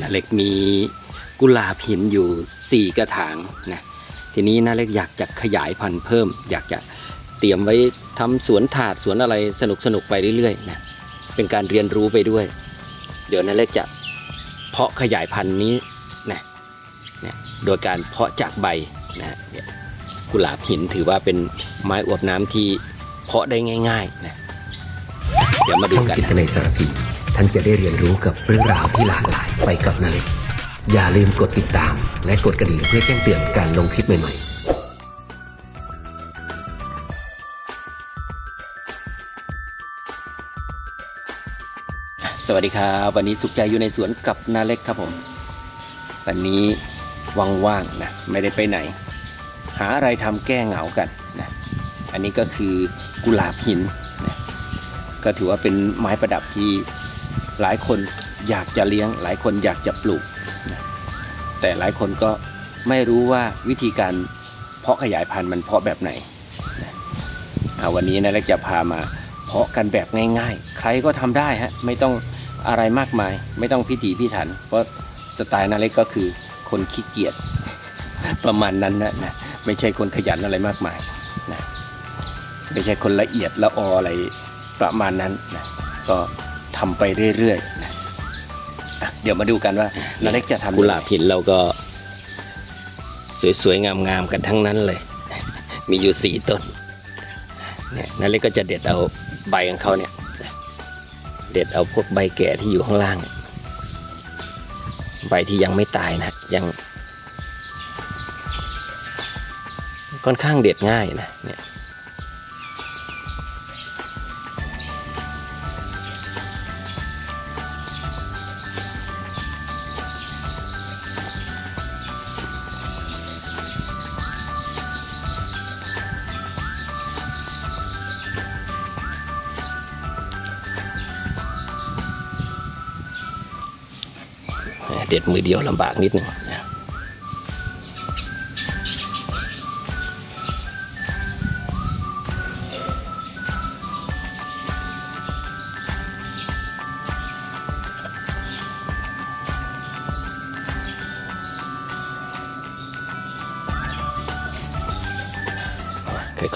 นาเล็กมีกุหลาบหินอยู่ 4 กระถางนะทีนี้นาเล็กอยากจะขยายพันธุ์เพิ่ม อยากจะเตรียมไว้ทำสวนถาดสวนอะไรสนุกสนุกไปเรื่อยๆนะเป็นการเรียนรู้ไปด้วย เดี๋ยวนาเล็กจะเพาะขยายพันธุ์นี้นะเนี่ยโดยการเพาะจากใบนะกุหลาบหินถือว่าเป็นไม้อวบน้ำที่เพาะได้ง่ายๆนะเดี๋ยวมาดูช่องกันนะในสารพี ท่านจะได้เรียนรู้กับเรื่องราวที่หลากหลายไปกับนาเล็ก อย่าลืมกดติดตาม และกดกระดิ่งเพื่อแจ้งเตือนการลงคลิปใหม่ๆสวัสดีครับวันนี้สุขใจอยู่ในสวนกับนาเล็กครับผม วันนี้ว่างๆนะไม่ได้ไปไหน หาอะไรทำแก้เหงากันนะอันนี้ก็คือกุหลาบหินนะก็ถือว่าเป็นไม้ประดับที่ หลายคนอยากจะเลี้ยง หลายคนอยากจะปลูก แต่หลายคนก็ไม่รู้ว่าวิธีการเพาะขยายพันธุ์มันเพาะแบบไหน วันนี้นาเล็กจะพามาเพาะกันแบบง่าย ๆ ใครก็ทำได้ฮะไม่ต้องอะไรมากมาย ไม่ต้องพิถีพิถัน เพราะสไตล์นาเล็กก็คือคนขี้เกียจประมาณนั้นนะนะไม่ใช่คนขยันอะไรมากมายนะไม่ใช่คนละเอียดละอออะไรประมาณนั้นนะก็ ทำไปเรื่อยๆนะอะเดี๋ยวมาดูกันว่านาเล็กจะทำกุหลาบหินเราก็ สวยๆงามๆกันทั้งนั้นเลย มีอยู่สี่ต้นเนี่ยนาเล็กก็จะเด็ดเอาใบของเขาเนี่ยเด็ดเอาพวกใบแก่ที่อยู่ข้างล่าง ใบที่ยังไม่ตายนะยังค่อนข้างเด็ดง่ายนะเนี่ย เด็ดมือเดียวลำบากนิดหนึ่งนะ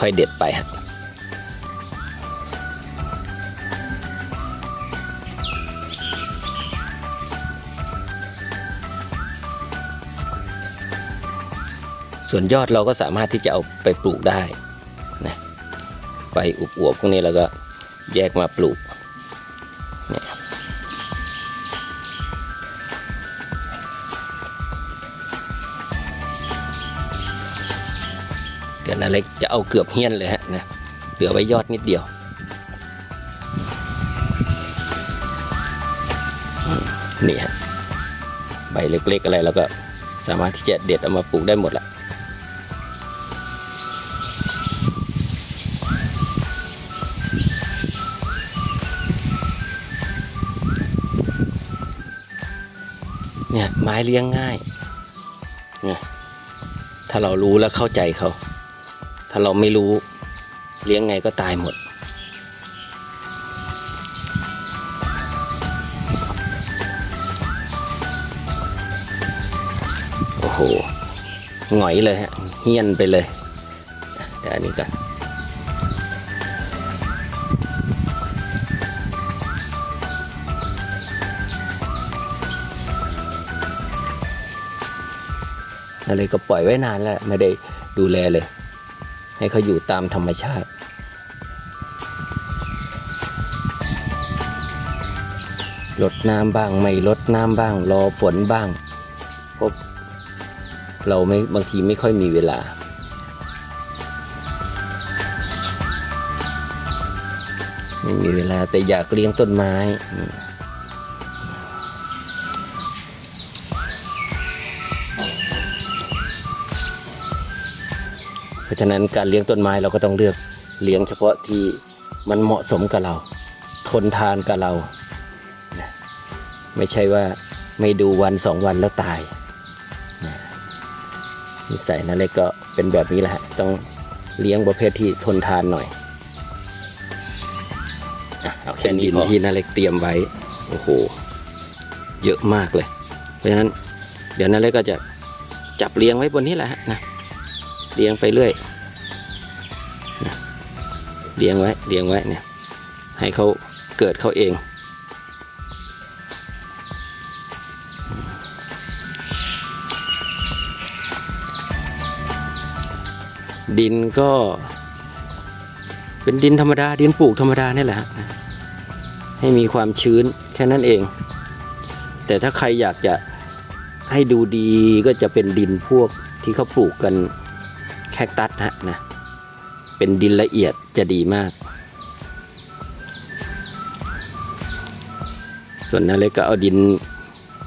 ค่อยๆเด็ดไปฮะ ส่วนยอดเราก็สามารถที่จะเอาไปปลูกได้นะใบอุบอวบๆพวกนี้เราก็แยกมาปลูกเนี่ยเดี๋ยวนาเล็กจะเอาเกือบเฮี้ยนเลยฮะนะเหลือไว้ยอดนิดเดียวนี่ฮะใบเล็กๆอะไรเราก็สามารถที่จะเด็ดเอามาปลูกได้หมดละ ไม้เลี้ยงง่ายเนี่ยถ้าเรารู้แล้วเข้าใจเขา ถ้าเราไม่รู้เลี้ยงไงก็ตายหมด โอ้โหหงอยเลยฮะ เฮี้ยนไปเลยเดี๋ยวอันนี้ก่อน อะไรก็ปล่อยไว้นานแล้วไม่ได้ดูแลเลย ให้เขาอยู่ตามธรรมชาติ ลดน้ำบ้างไม่ลดน้ำบ้าง รอฝนบ้างเพราะเราไม่บางทีไม่ค่อยมีเวลาไม่มีเวลาแต่อยากเลี้ยงต้นไม้ ราะฉะนั้นการเลี้ยงต้นไม้เราก็ต้องเลือกเลี้ยงเฉพาะที่มันเหมาะสมกับเรา ทนทานกับเรานะไม่ใช่ว่าไม่ดูวันสองวันแล้วตายนะนิสัยนั่นเล็กก็เป็นแบบนี้แหละต้องเลี้ยงประเภทที่ทนทานหน่อยอะเอาแค่นี้ที่นาเล็กเตรียมไว้โอ้โหเยอะมากเลย เพราะฉะนั้น เดี๋ยวนาเล็กก็จะจับเรียงไว้บนนี้แหละนะ เรียงไปเรื่อยเรียงไว้เรียงไว้เนี่ยให้เขาเกิดเขาเองดินก็เป็นดินธรรมดา ดินปลูกธรรมดานี่แหละ ให้มีความชื้นแค่นั้นเอง แต่ถ้าใครอยากจะให้ดูดีก็จะเป็นดินพวกที่เขาปลูกกัน แคคตัสฮะนะ เป็นดินละเอียดจะดีมาก ส่วนนาเล็กก็เอาดิน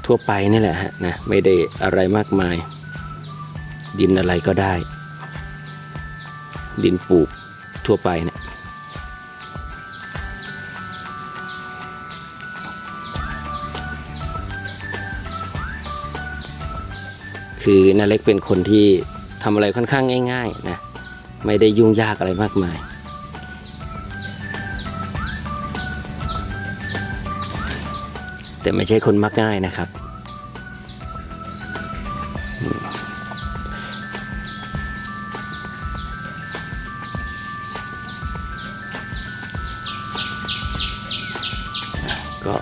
ทั่วไปนี่แหละฮะนะ ไม่ได้อะไรมากมาย ดินอะไรก็ได้ ดินปลูกทั่วไปเนะี่ยคือนาเล็กเป็นคนที่ ทำอะไรค่อนข้างง่าย ๆ นะ ไม่ได้ยุ่งยากอะไรมากมาย แต่ไม่ใช่คนมักง่ายนะครับ ก็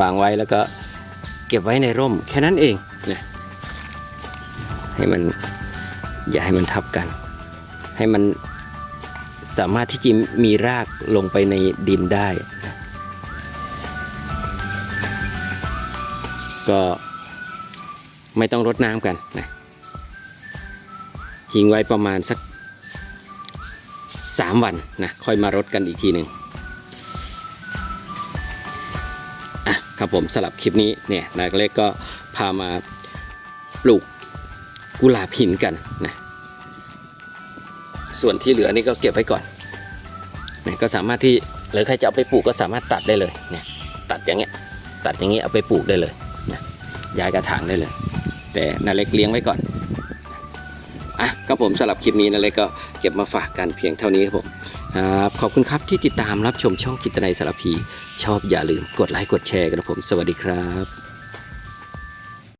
วางไว้แล้วก็เก็บไว้ในร่มแค่นั้นเองนะให้มัน อย่าให้มันทับกัน ให้มันสามารถที่จะมีรากลงไปในดินได้ ก็ไม่ต้องรดน้ำกันนะทิ้งไว้ประมาณสัก 3 วันนะค่อยมารดกันอีกทีหนึ่งอะครับผมสลับคลิปนี้เนี่ยนายเล็กก็พามาปลูก กุหลาบหินกันนะส่วนที่เหลือนี่ก็เก็บไว้ก่อนนะก็สามารถที่หรือใครจะเอาไปปลูกก็สามารถตัดได้เลยเนี่ยตัดอย่างเงี้ยตัดอย่างเงี้ยเอาไปปลูกได้เลยนะย้ายกระถางได้เลย แต่นาเล็กเลี้ยงไว้ก่อนอะครับผมสำหรับคลิปนี้นาเล็กก็เก็บมาฝากกันเพียงเท่านี้ครับผมครับขอบคุณครับที่ติดตามรับชมช่องกิตนัยสารพี ชอบอย่าลืมกดไลค์กดแชร์กันนะผม สวัสดีครับ